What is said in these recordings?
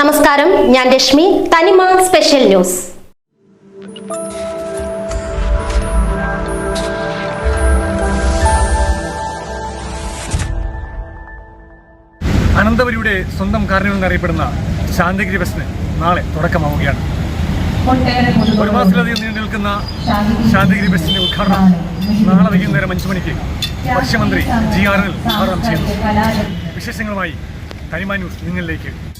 നമസ്കാരം ഞാൻ രശ്മി തനിമ സ്പെഷ്യൽ ന്യൂസ്. അനന്തപുരിയുടെ സ്വന്തം കാരണങ്ങൾ എന്നറിയപ്പെടുന്ന ശാന്തിഗിരി ബസിന് നാളെ തുടക്കമാവുകയാണ്. ഒരു മാസത്തിലധികം നീണ്ടു നിൽക്കുന്ന ശാന്തിഗിരി ബസിന്റെ ഉദ്ഘാടനം നാളെ വൈകുന്നേരം അഞ്ചു മണിക്ക് ഭക്ഷ്യമന്ത്രി ജി ആർ എൽ ഉദ്ഘാടനം ചെയ്യുന്നു. വിശേഷങ്ങളുമായി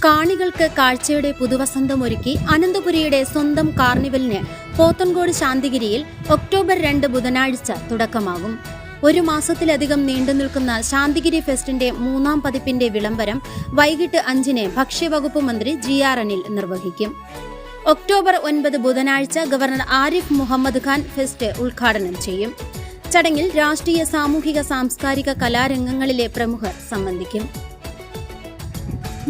കാണികൾക്ക് കാഴ്ചയുടെ പുതുവസന്തം ഒരുക്കി അനന്തപുരിയുടെ സ്വന്തം കാർണിവലിന് പോത്തൻകോട് ശാന്തിഗിരിയിൽ ഒക്ടോബർ രണ്ട് ബുധനാഴ്ച തുടക്കമാകും. ഒരു മാസത്തിലധികം നീണ്ടുനിൽക്കുന്ന ശാന്തിഗിരി ഫെസ്റ്റിന്റെ മൂന്നാം പതിപ്പിന്റെ വിളംബരം വൈകിട്ട് അഞ്ചിന് ഭക്ഷ്യവകുപ്പ് മന്ത്രി ജി ആർ അനിൽ നിർവഹിക്കും. ഒക്ടോബർ ഒൻപത് ബുധനാഴ്ച ഗവർണർ ആരിഫ് മുഹമ്മദ് ഖാൻ ഫെസ്റ്റ് ഉദ്ഘാടനം ചെയ്യും. ചടങ്ങിൽ രാഷ്ട്രീയ സാമൂഹിക സാംസ്കാരിക കലാരംഗങ്ങളിലെ പ്രമുഖർ സംബന്ധിക്കും.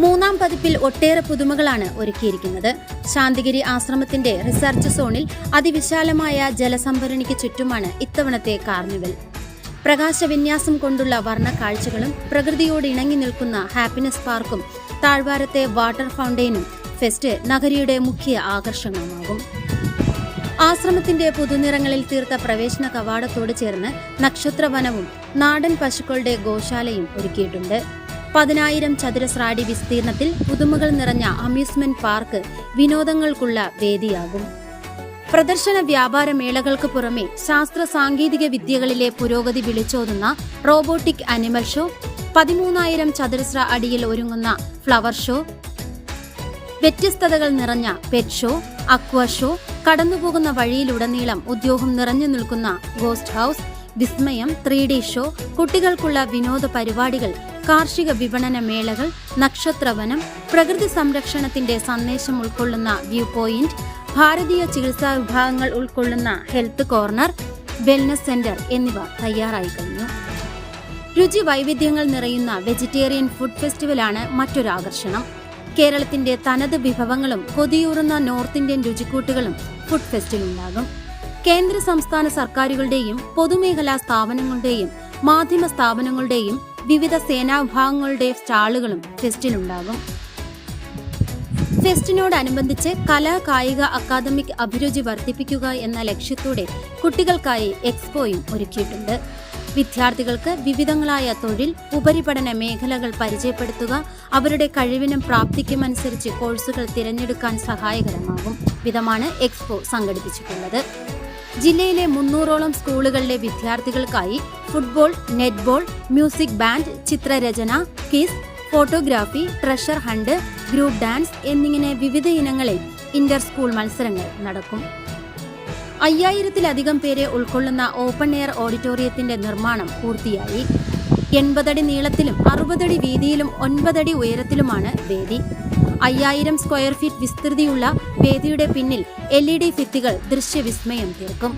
മൂന്നാം പതിപ്പിൽ ഒട്ടേറെ പുതുമകളാണ് ഒരുക്കിയിരിക്കുന്നത്. ശാന്തിഗിരി ആശ്രമത്തിന്റെ റിസർച്ച് സോണിൽ അതിവിശാലമായ ജലസംഭരണിക്ക് ചുറ്റുമാണ് ഇത്തവണത്തെ കാർണിവൽ. പ്രകാശവിന്യാസം കൊണ്ടുള്ള വർണ കാഴ്ചകളും പ്രകൃതിയോട് ഇണങ്ങി നിൽക്കുന്ന ഹാപ്പിനെസ് പാർക്കും താഴ്വാരത്തെ വാട്ടർ ഫൗണ്ടെയിനും ഫെസ്റ്റ് നഗരിയുടെ മുഖ്യ ആകർഷണമാകും. ആശ്രമത്തിന്റെ പുതുനിറങ്ങളിൽ തീർത്ത പ്രവേശന കവാടത്തോട് ചേർന്ന് നക്ഷത്രവനവും നാടൻ പശുക്കളുടെ ഗോശാലയും ഒരുക്കിയിട്ടുണ്ട്. പതിനായിരം ചതുരശ്ര അടി വിസ്തീർണത്തിൽ പുതുമകൾ നിറഞ്ഞ അമ്യൂസ്മെന്റ് പാർക്ക് വിനോദങ്ങൾക്കുള്ള വേദിയാകും. പ്രദർശന വ്യാപാര മേളകൾക്ക് പുറമെ ശാസ്ത്ര സാങ്കേതിക വിദ്യകളിലെ പുരോഗതി വിളിച്ചോതുന്ന റോബോട്ടിക് അനിമൽ ഷോ പതിമൂന്നായിരം ചതുരശ്ര അടിയിൽ ഒരുങ്ങുന്ന ഫ്ലവർ ഷോ വ്യത്യസ്തതകൾ നിറഞ്ഞ പെറ്റ് ഷോ അക്വ ഷോ കടന്നുപോകുന്ന വഴിയിലുടനീളം ഉദ്യോഗം നിറഞ്ഞു നിൽക്കുന്ന ഗോസ്റ്റ് ഹൗസ് വിസ്മയം ത്രീ ഡി ഷോ കുട്ടികൾക്കുള്ള വിനോദ പരിപാടികൾ കാർഷിക വിപണന മേളകൾ നക്ഷത്രവനം പ്രകൃതി സംരക്ഷണത്തിന്റെ സന്ദേശം ഉൾക്കൊള്ളുന്ന വ്യൂ പോയിന്റ് ഭാരതീയ ചികിത്സാ വിഭാഗങ്ങൾ ഉൾക്കൊള്ളുന്ന ഹെൽത്ത് കോർണർ വെൽനസ് സെന്റർ എന്നിവ തയ്യാറായി കഴിഞ്ഞു. രുചി വൈവിധ്യങ്ങൾ നിറയുന്ന വെജിറ്റേറിയൻ ഫുഡ് ഫെസ്റ്റിവലാണ് മറ്റൊരു ആകർഷണം. കേരളത്തിന്റെ തനത് വിഭവങ്ങളും കൊതിയൂറുന്ന നോർത്ത് ഇന്ത്യൻ രുചിക്കൂട്ടുകളും ഫുഡ് ഫെസ്റ്റിലുണ്ടാകും. കേന്ദ്ര സംസ്ഥാന സർക്കാരുകളുടെയും പൊതുമേഖലാ സ്ഥാപനങ്ങളുടെയും മാധ്യമ സ്ഥാപനങ്ങളുടെയും വിവിധ സേനാവിഭാഗങ്ങളുടെ സ്റ്റാളുകളും ഫെസ്റ്റിലുണ്ടാകും. ഫെസ്റ്റിനോടനുബന്ധിച്ച് കലാ കായിക അക്കാദമിക് അഭിരുചി വർദ്ധിപ്പിക്കുക എന്ന ലക്ഷ്യത്തോടെ കുട്ടികൾക്കായി എക്സ്പോയും ഒരുക്കിയിട്ടുണ്ട്. വിദ്യാർത്ഥികൾക്ക് വിവിധങ്ങളായ തൊഴിൽ ഉപരിപഠന മേഖലകൾ പരിചയപ്പെടുത്തുക അവരുടെ കഴിവിനും പ്രാപ്തിക്കുമനുസരിച്ച് കോഴ്സുകൾ തിരഞ്ഞെടുക്കാൻ സഹായകരമാകും. വിധമാണ് എക്സ്പോ സംഘടിപ്പിച്ചിട്ടുള്ളത്. ജില്ലയിലെ മുന്നൂറോളം സ്കൂളുകളിലെ വിദ്യാർത്ഥികൾക്കായി ഫുട്ബോൾ നെറ്റ്ബോൾ മ്യൂസിക് ബാൻഡ് ചിത്രരചന quiz photography treasure hunt group dance എന്നിങ്ങനെ വിവിധ ഇനങ്ങളിൽ ഇന്റർ സ്കൂൾ മത്സരങ്ങൾ നടക്കും. അയ്യായിരത്തിലധികം പേരെ ഉൾക്കൊള്ളുന്ന ഓപ്പൺ എയർ ഓഡിറ്റോറിയത്തിന്റെ നിർമ്മാണം പൂർത്തിയായി. എൺപതടി നീളത്തിലും അറുപതടി വീതിയിലും ഒൻപതടി ഉയരത്തിലുമാണ് വേദി. അയ്യായിരം സ്ക്വയർ ഫീറ്റ് വിസ്തൃതിയുള്ള വേദിയുടെ പിന്നിൽ എൽ ഇ ഡി ഫിത്തികൾ ദൃശ്യവിസ്മയം തീർക്കും.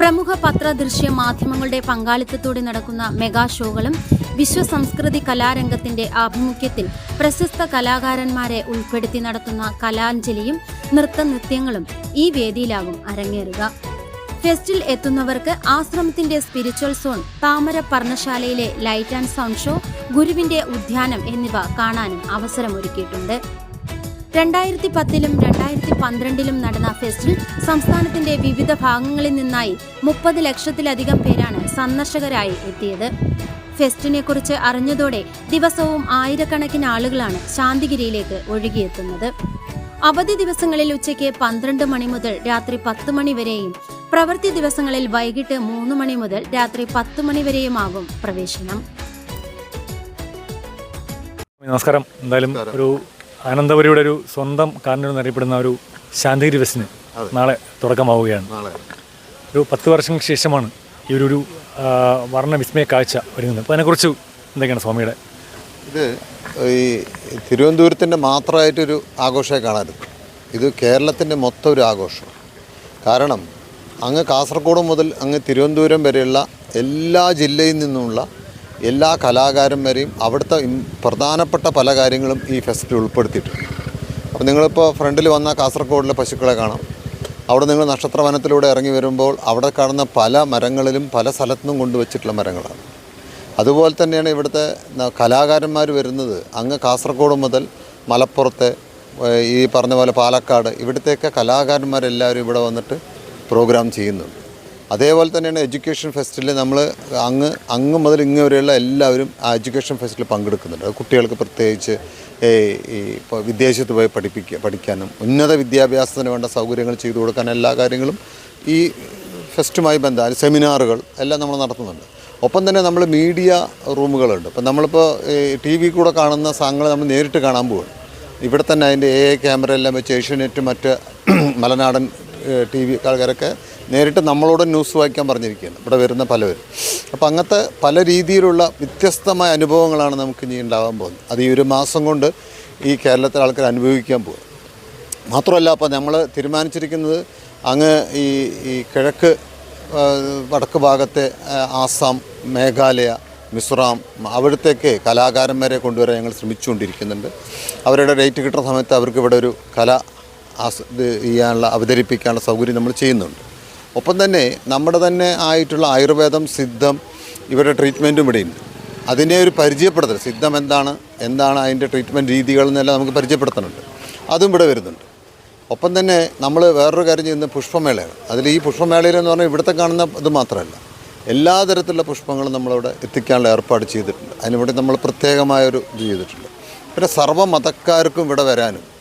പ്രമുഖ പത്ര ദൃശ്യ മാധ്യമങ്ങളുടെ പങ്കാളിത്തത്തോടെ നടക്കുന്ന മെഗാ ഷോകളും വിശ്വസംസ്കൃതി കലാരംഗത്തിന്റെ ആഭിമുഖ്യത്തിൽ പ്രശസ്ത കലാകാരന്മാരെ ഉൾപ്പെടുത്തി നടത്തുന്ന കലാഞ്ജലിയും നൃത്തനൃത്യങ്ങളും ഈ വേദിയിലാകും അരങ്ങേറുക. ഫെസ്റ്റിൽ എത്തുന്നവർക്ക് ആശ്രമത്തിന്റെ സ്പിരിച്വൽ സോൺ താമര പർണശാലയിലെ ലൈറ്റ് ആൻഡ് സൗണ്ട് ഷോ ഗുരുവിന്റെ ഉദ്യാനം എന്നിവ കാണാനും അവസരമൊരുക്കിയിട്ടുണ്ട്. രണ്ടായിരത്തി പത്തിലും രണ്ടായിരത്തി പന്ത്രണ്ടിലും നടന്ന ഫെസ്റ്റിൽ സംസ്ഥാനത്തിന്റെ വിവിധ ഭാഗങ്ങളിൽ നിന്നായി മുപ്പത് ലക്ഷത്തിലധികം പേരാണ് സന്ദർശകരായി എത്തിയത്. ഫെസ്റ്റിനെ കുറിച്ച് അറിഞ്ഞതോടെ ദിവസവും ആയിരക്കണക്കിന് ആളുകളാണ് ശാന്തിഗിരിയിലേക്ക് ഒഴുകിയെത്തുന്നത്. അവധി ദിവസങ്ങളിൽ ഉച്ചയ്ക്ക് പന്ത്രണ്ട് മണി മുതൽ രാത്രി പത്ത് മണി വരെയും പ്രവൃത്തി ദിവസങ്ങളിൽ വൈകിട്ട് മൂന്ന് മണി മുതൽ രാത്രി പത്ത് മണി വരെയുമാകും പ്രവേശനം. നമസ്കാരം. എന്തായാലും ഒരു അനന്തപുരിയുടെ ഒരു സ്വന്തം കാരണം എന്നറിയപ്പെടുന്ന ഒരു ശാന്തിഗിരി ബസ്സിന് നാളെ തുടക്കമാവുകയാണ്. നാളെ. ഒരു പത്ത് വർഷങ്ങൾക്ക് ശേഷമാണ് ഈ ഒരു ഒരു വർണവിസ്മയ കാഴ്ച ഒരുങ്ങുന്നത്. അപ്പോൾ അതിനെക്കുറിച്ച് എന്തൊക്കെയാണ് സ്വാമിയുടെ? ഇത് ഈ തിരുവനന്തപുരത്തിന്റെ മാത്രമായിട്ടൊരു ആഘോഷമായി കാണരുത് ഇത് കേരളത്തിന്റെ മൊത്തം ഒരു ആഘോഷം. കാരണം അങ്ങ് കാസർഗോഡ് മുതൽ അങ്ങ് തിരുവനന്തപുരം വരെയുള്ള എല്ലാ ജില്ലയിൽ നിന്നുമുള്ള എല്ലാ കലാകാരന്മാരെയും അവിടുത്തെ പ്രധാനപ്പെട്ട പല കാര്യങ്ങളും ഈ ഫെസ്റ്റിൽ ഉൾപ്പെടുത്തിയിട്ടുണ്ട്. അപ്പോൾ നിങ്ങളിപ്പോൾ ഫ്രണ്ടിൽ വന്ന കാസർഗോഡിലെ പശുക്കളെ കാണാം. അവിടെ നിങ്ങൾ നക്ഷത്രവനത്തിലൂടെ ഇറങ്ങി വരുമ്പോൾ അവിടെ കാണുന്ന പല മരങ്ങളിലും പല സ്ഥലത്തുനിന്നും കൊണ്ടുവച്ചിട്ടുള്ള മരങ്ങളാണ്. അതുപോലെ തന്നെയാണ് ഇവിടുത്തെ കലാകാരന്മാർ വരുന്നത് അങ്ങ് കാസർഗോഡ് മുതൽ മലപ്പുറത്തെ ഈ പറഞ്ഞ പോലെ പാലക്കാട് ഇവിടുത്തെയൊക്കെ കലാകാരന്മാരെല്ലാവരും ഇവിടെ വന്നിട്ട് പ്രോഗ്രാം ചെയ്യുന്നുണ്ട്. അതേപോലെ തന്നെയാണ് എഡ്യൂക്കേഷൻ ഫെസ്റ്റിൽ നമ്മൾ അങ്ങ് അങ്ങ് മുതൽ ഇങ്ങ് വരെയുള്ള എല്ലാവരും ആ എഡ്യൂക്കേഷൻ ഫെസ്റ്റിൽ പങ്കെടുക്കുന്നുണ്ട്. കുട്ടികൾക്ക് പ്രത്യേകിച്ച് ഈ ഇപ്പോൾ വിദേശത്ത് പോയി പഠിപ്പിക്കുക പഠിക്കാനും ഉന്നത വിദ്യാഭ്യാസത്തിന് വേണ്ട സൗകര്യങ്ങൾ ചെയ്തു കൊടുക്കാൻ എല്ലാ കാര്യങ്ങളും ഈ ഫെസ്റ്റുമായി ബന്ധം സെമിനാറുകൾ എല്ലാം നമ്മൾ നടത്തുന്നുണ്ട്. ഒപ്പം തന്നെ നമ്മൾ മീഡിയ റൂമുകളുണ്ട്. ഇപ്പം നമ്മളിപ്പോൾ ടി വി കൂടെ കാണുന്ന സാധനങ്ങൾ നമ്മൾ നേരിട്ട് കാണാൻ പോവുകയാണ് ഇവിടെ തന്നെ അതിന്റെ എ ക്യാമറ എല്ലാം വെച്ച് ഏഷ്യനെറ്റ് മറ്റ് മലനാടൻ ടി വി ആൾക്കാരൊക്കെ നേരിട്ട് നമ്മളോട് ന്യൂസ് വായിക്കാൻ പറഞ്ഞിരിക്കുകയാണ്. ഇവിടെ വരുന്ന പലവരും അപ്പോൾ അങ്ങനത്തെ പല രീതിയിലുള്ള വ്യത്യസ്തമായ അനുഭവങ്ങളാണ് നമുക്ക് ഇനി ഉണ്ടാകാൻ പോകുന്നത്. അത് ഈ ഒരു മാസം കൊണ്ട് ഈ കേരളത്തിലെ ആൾക്കാർ അനുഭവിക്കാൻ പോകും. മാത്രമല്ല അപ്പോൾ നമ്മൾ തീരുമാനിച്ചിരിക്കുന്നത് അങ്ങ് ഈ ഈ കിഴക്ക് വടക്ക് ഭാഗത്തെ ആസാം മേഘാലയ മിസോറാം അവിടുത്തേക്ക് കലാകാരന്മാരെ കൊണ്ടുവരാൻ ഞങ്ങൾ ശ്രമിച്ചുകൊണ്ടിരിക്കുന്നുണ്ട്. അവരുടെ ഡേറ്റ് കിട്ടുന്ന സമയത്ത് അവർക്ക് ഇവിടെ ഒരു കല ഇത് ചെയ്യാനുള്ള അവതരിപ്പിക്കാനുള്ള സൗകര്യം നമ്മൾ ചെയ്യുന്നുണ്ട്. ഒപ്പം തന്നെ നമ്മുടെ തന്നെ ആയിട്ടുള്ള ആയുർവേദം സിദ്ധം ഇവരുടെ ട്രീറ്റ്മെന്റും ഇവിടെയുണ്ട്. അതിനെ ഒരു പരിചയപ്പെടുത്തൽ സിദ്ധം എന്താണ് എന്താണ് അതിന്റെ ട്രീറ്റ്മെന്റ് രീതികൾ എന്നെല്ലാം നമുക്ക് പരിചയപ്പെടുത്തുന്നുണ്ട് അതും ഇവിടെ വരുന്നുണ്ട്. ഒപ്പം തന്നെ നമ്മൾ വേറൊരു കാര്യം ചെയ്യുന്ന പുഷ്പമേളയാണ്. അതിൽ ഈ പുഷ്പമേളയിൽ എന്ന് പറഞ്ഞാൽ ഇവിടുത്തെ കാണുന്ന ഇത് മാത്രമല്ല. എല്ലാ തരത്തിലുള്ള പുഷ്പങ്ങളും നമ്മളിവിടെ എത്തിക്കാനുള്ള ഏർപ്പാട് ചെയ്തിട്ടുണ്ട്. അതിനുവേണ്ടി നമ്മൾ പ്രത്യേകമായൊരു ഇത് ചെയ്തിട്ടുണ്ട്. പിന്നെ സർവ മതക്കാർക്കും ഇവിടെ വരാനും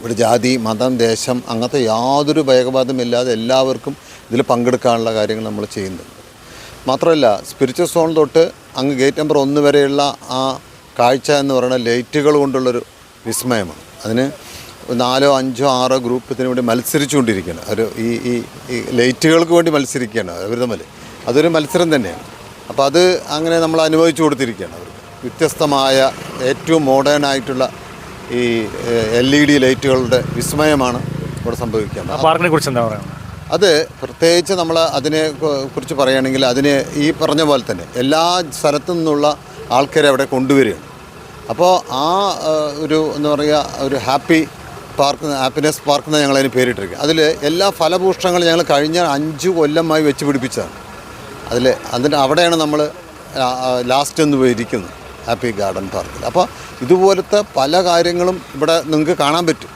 ഇവിടെ ജാതി മതം ദേശം അങ്ങനത്തെ യാതൊരു ഭയകബാധമില്ലാതെ എല്ലാവർക്കും ഇതിൽ പങ്കെടുക്കാനുള്ള കാര്യങ്ങൾ നമ്മൾ ചെയ്യുന്നുണ്ട്. മാത്രമല്ല സ്പിരിച്വൽ സോൺ തൊട്ട് അങ്ങ് ഗേറ്റ് നമ്പർ ഒന്ന് വരെയുള്ള ആ കാഴ്ച എന്ന് പറയുന്ന ലൈറ്റുകൾ കൊണ്ടുള്ളൊരു വിസ്മയമാണ്. അതിന് നാലോ അഞ്ചോ ആറോ ഗ്രൂപ്പ് ഇതിനു വേണ്ടി മത്സരിച്ചുകൊണ്ടിരിക്കുകയാണ്. ഒരു ഈ ഈ ഈ ലൈറ്റുകൾക്ക് വേണ്ടി മത്സരിക്കുകയാണ് അവർ തമ്മിൽ. അതൊരു മത്സരം തന്നെയാണ്. അപ്പോൾ അത് അങ്ങനെ നമ്മൾ അനുഭവിച്ചു കൊടുത്തിരിക്കുകയാണ് അവർക്ക്. വ്യത്യസ്തമായ ഏറ്റവും മോഡേൺ ആയിട്ടുള്ള ഈ എൽ ഇ ഡി ലൈറ്റുകളുടെ വിസ്മയമാണ് ഇവിടെ സംഭവിക്കുന്നത് പാർക്കിനെ കുറിച്ച് എന്താ പറയുക അത് പ്രത്യേകിച്ച് നമ്മൾ അതിനെ കുറിച്ച് പറയുകയാണെങ്കിൽ അതിന് ഈ പറഞ്ഞ പോലെ തന്നെ എല്ലാ സ്ഥലത്തു നിന്നുള്ള ആൾക്കാരെ അവിടെ കൊണ്ടുവരികയാണ്. അപ്പോൾ ആ ആ, ഒരു എന്താ പറയുക ഒരു ഹാപ്പി പാർക്ക് ഹാപ്പിനെസ് പാർക്ക് എന്ന് ഞങ്ങളതിന് പേരിട്ടിരിക്കുക അതിൽ എല്ലാ ഫലഭൂഷണങ്ങളും ഞങ്ങൾ കഴിഞ്ഞ അഞ്ച് കൊല്ലമായി വെച്ച് പിടിപ്പിച്ചതാണ്. അതിൽ അതിന്റെ അവിടെയാണ് നമ്മൾ ലാസ്റ്റ് എന്ന് പോയിരിക്കുന്നത്. ഹാപ്പി ഗാർഡൻ പാർക്കിൽ. അപ്പോൾ ഇതുപോലത്തെ പല കാര്യങ്ങളും ഇവിടെ നിങ്ങൾക്ക് കാണാൻ പറ്റും.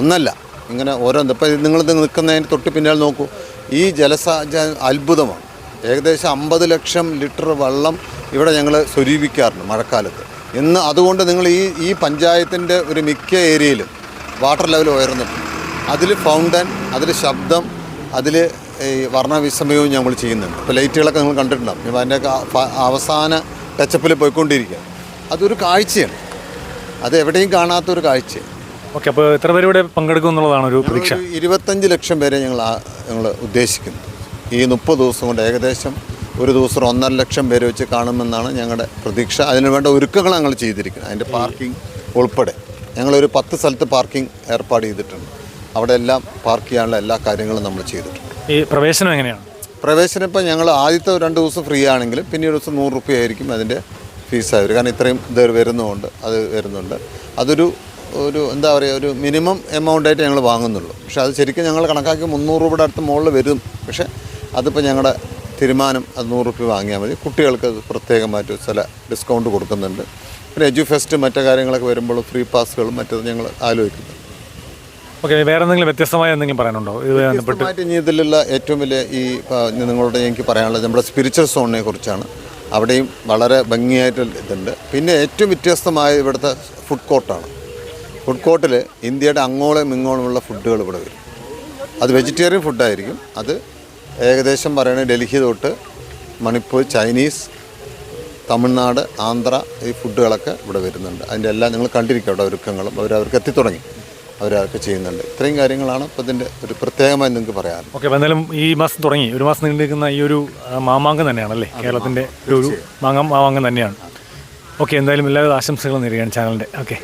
ഒന്നല്ല ഇങ്ങനെ ഓരോ ഇപ്പോൾ നിങ്ങൾ നിൽക്കുന്നതിന് തൊട്ട് പിന്നാലെ നോക്കൂ. ഈ ജലസാ അത്ഭുതമാണ്. ഏകദേശം അമ്പത് ലക്ഷം ലിറ്റർ വെള്ളം ഇവിടെ ഞങ്ങൾ സ്വരൂപിക്കാറുണ്ട് മഴക്കാലത്ത്. ഇന്ന് അതുകൊണ്ട് നിങ്ങൾ ഈ ഈ പഞ്ചായത്തിന്റെ ഒരു മിക്ക ഏരിയയിലും വാട്ടർ ലെവൽ ഉയർന്നിട്ടുണ്ട്. അതിൽ ഫൗണ്ടൻ അതിൽ ശബ്ദം അതിൽ ഈ വർണവിസ്മയവും ഞങ്ങൾ ചെയ്യുന്നുണ്ട്. ഇപ്പോൾ ലൈറ്റുകളൊക്കെ നിങ്ങൾ കണ്ടിട്ടുണ്ടാവും. ഇപ്പോൾ അതിന്റെയൊക്കെ അവസാന ടച്ചപ്പിൽ പോയിക്കൊണ്ടിരിക്കുക അതൊരു കാഴ്ചയാണ്. അത് എവിടെയും കാണാത്തൊരു കാഴ്ച ഓക്കെ അപ്പോൾ എത്ര പേര് ഇവിടെ പങ്കെടുക്കും എന്നുള്ളതാണ് ഒരു പ്രതീക്ഷ? ഇരുപത്തഞ്ച് ലക്ഷം പേരെ ഞങ്ങൾ ഞങ്ങൾ ഉദ്ദേശിക്കുന്നു. ഈ മുപ്പത് ദിവസം കൊണ്ട് ഏകദേശം ഒരു ദിവസം ഒന്നര ലക്ഷം പേര് വെച്ച് കാണുമെന്നാണ് ഞങ്ങളുടെ പ്രതീക്ഷ. അതിന് വേണ്ട ഒരുക്കങ്ങൾ ഞങ്ങൾ ചെയ്തിരിക്കുന്നത്. അതിന്റെ പാർക്കിംഗ് ഉൾപ്പെടെ. ഞങ്ങളൊരു പത്ത് സ്ഥലത്ത് പാർക്കിംഗ് ഏർപ്പാട് ചെയ്തിട്ടുണ്ട്. അവിടെ എല്ലാം പാർക്ക് ചെയ്യാനുള്ള എല്ലാ കാര്യങ്ങളും നമ്മൾ ചെയ്തിട്ടുണ്ട്. ഈ പ്രവേശനം എങ്ങനെയാണ്? പ്രവേശനം ഇപ്പം ഞങ്ങൾ ആദ്യത്തെ രണ്ട് ദിവസം ഫ്രീ ആണെങ്കിലും പിന്നെ ഒരു ദിവസം നൂറ് റുപ്യ ആയിരിക്കും അതിന്റെ ഫീസായി വരും കാരണം ഇത്രയും ഇത് വരുന്നതുകൊണ്ട് അത് വരുന്നുണ്ട്. അതൊരു ഒരു എന്താ പറയുക ഒരു മിനിമം എമൗണ്ടായിട്ട് ഞങ്ങൾ വാങ്ങുന്നുള്ളൂ. പക്ഷേ അത് ശരിക്കും ഞങ്ങൾ കണക്കാക്കി മുന്നൂറ് രൂപയുടെ അടുത്ത് മുകളിൽ വരും. പക്ഷേ അതിപ്പോൾ ഞങ്ങളുടെ തീരുമാനം അത് നൂറ് റുപ്യ വാങ്ങിയാൽ മതി. കുട്ടികൾക്ക് അത് പ്രത്യേകമായിട്ട് ചില ഡിസ്കൗണ്ട് കൊടുക്കുന്നുണ്ട്. പിന്നെ എജു ഫെസ്റ്റ് മറ്റു കാര്യങ്ങളൊക്കെ വരുമ്പോൾ ഫ്രീ പാസ്സുകളും മറ്റത് ഞങ്ങൾ ആലോചിക്കുന്നു ഓക്കെ വേറെ എന്തെങ്കിലും വ്യത്യസ്തമായ എന്തെങ്കിലും പറയാനുണ്ടോ? ഇത് ബന്ധപ്പെട്ട് ഇതിലുള്ള ഏറ്റവും വലിയ ഈ നിങ്ങളുടെ നിങ്ങളോട് എനിക്ക് പറയാനുള്ളത് നമ്മുടെ സ്പിരിച്വൽ സോണിനെ കുറിച്ചാണ്. അവിടെയും വളരെ ഭംഗിയായിട്ട് ഇതുണ്ട്. പിന്നെ ഏറ്റവും വ്യത്യസ്തമായ ഇവിടുത്തെ ഫുഡ് കോർട്ടാണ് ഫുഡ് കോർട്ടിൽ ഇന്ത്യയുടെ അങ്ങോളം ഇങ്ങോളമുള്ള ഫുഡുകൾ ഇവിടെ വരും. അത് വെജിറ്റേറിയൻ ഫുഡായിരിക്കും അത് ഏകദേശം പറയണേ ഡൽഹി തൊട്ട് മണിപ്പൂർ ചൈനീസ് തമിഴ്നാട് ആന്ധ്ര ഈ ഫുഡുകളൊക്കെ ഇവിടെ വരുന്നുണ്ട്. അതിന്റെ എല്ലാം നിങ്ങൾ കണ്ടിരിക്കും അവിടെ ഒരുക്കങ്ങളും. അവർ അവർക്ക് എത്തിത്തുടങ്ങി. അവരതൊക്കെ ചെയ്യുന്നുണ്ട്. ഇത്രയും കാര്യങ്ങളാണ് ഇപ്പോൾ ഇതിന്റെ ഒരു പ്രത്യേകമായി നിങ്ങൾക്ക് പറയാറ് ഓക്കെ അപ്പോൾ എന്തായാലും ഈ മാസം തുടങ്ങി. ഒരു മാസം നീണ്ടിരിക്കുന്ന ഈ ഒരു മാമാങ്കം തന്നെയാണല്ലേ? കേരളത്തിന്റെ ഒരു ഒരു മാങ്ങ മാമാങ്കം തന്നെയാണ്. ഓക്കെ എന്തായാലും എല്ലാവിധ ആശംസകളും നേരുകയാണ് ചാനലിന്റെ. ഓക്കെ.